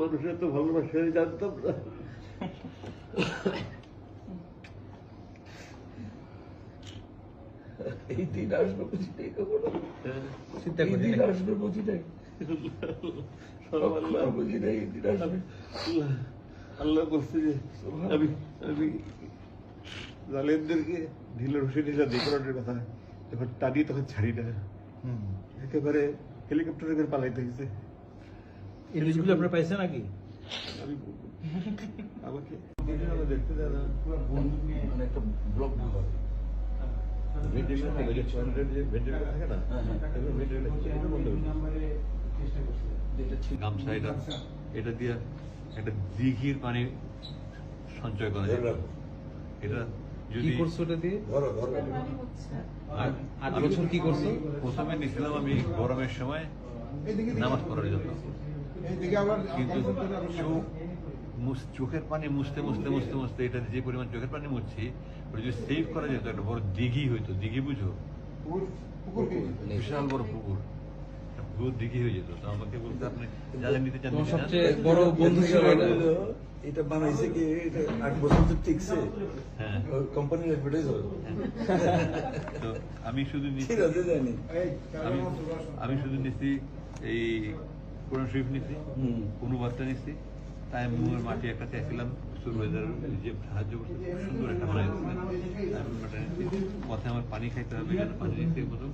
মানুষের তো ভালোবাসে জানতাম না। এই দিন আসবে বুঝি নাই কখনো চিন্তা এই করি দিন আসবে বুঝি নাই। সব আল্লাহ কখনো বুঝি নাই এই দিন আসবে আল্লাহ বলছে যে আমি আমি ঢিলা দেকরানোর কথা। যখন টানি তখন ছাড়ি না। হুম। একেবারে হেলিকপ্টারে করে পালাইতে হয়েছে নিউজগুলো আপনারা পাইছেন নাকি? আমি আমাকে দেখতে মানে একটা হ্যাঁ, হ্যাঁ। ভেন্টিলেশন এটা বন্ধ হয়ে গেছে। এটা ছিল গামছা এটা এটা দিয়ে একটা দিঘির পানি সঞ্চয় করা যায়। এটা যদি করছ ওটা দিয়ে? আর আমি বছর কি করছ? প্রথমে নিয়েছিলাম আমি গরমের সময় নামাজ পড়ার জন্য। কিন্তু চোখ মুছ- চোখের পানি মুছতে মুছতে মুছতে মুছতে এটা যে পরিমাণ চোখের পানি মুছছি ওটা যদি সেভ করা যেত একটা বড় দিঘি হইতো দিঘি বুঝো? বিশাল বড় পুকুর। দিঘি হয়ে যেত তো আমাকে বলতে আপনি যাদের নিতে চান তোমার নিতে চান। সবচেয়ে বড় বন্ধু এটা এটা বানাইছে কি এটা আট বছর তো টিকছে। হ্যাঁ। কোম্পানির অ্যাডভার্টাইজ হবে তো আমি শুধু নিচ্ছি জানি। আমি আমি শুধু নিচ্ছি এই কোরআন শরীফ নিচ্ছি হুম। অনুবাদটা নিচ্ছি তাই মুয়ের মাটি একটা চাইছিলাম সুরবাইজার যে সাহায্য করছে খুব সুন্দর একটা বানাই পথে আমার পানি খাইতে হবে পানি এর মতো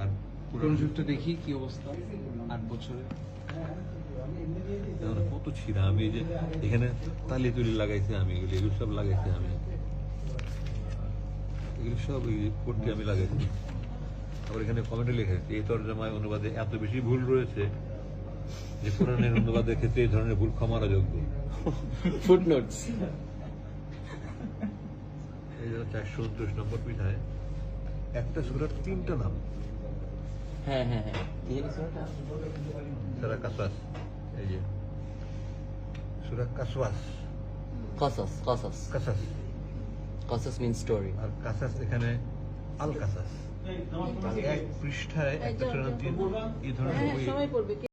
আর কোরআন যুগটা দেখি কি অবস্থা? আট বছরে। কত ছিঁড়া। আমি যে এখানে তালি তুলি লাগাইছি আমি এগুলি এগুলো সব লাগাইছি আমি। এগুলো সব পট্টি আমি লাগাইছি। আবার এখানে কমেন্টে লেখা আছে এই তর্জমায় অনুবাদে এত বেশি ভুল রয়েছে যে কোরআনের অনুবাদের ক্ষেত্রে এই ধরনের ভুল ক্ষমার যোগ্য। ফুটনোটস চারশো উনত্রিশ নম্বর পিঠায় একটা সুরার তিনটা নাম। হ্যাঁ হ্যাঁ হ্যাঁ। কি জানি শোনাটা সারা কাসাস এই যে। সুরা কাসওয়াস। কসাস কসাস কাসাস কসাস মিন স্টোরি আর কাসাস এখানে আল কাসাস এক পৃষ্ঠায় একটা সুরার তিন এই ধরনের বই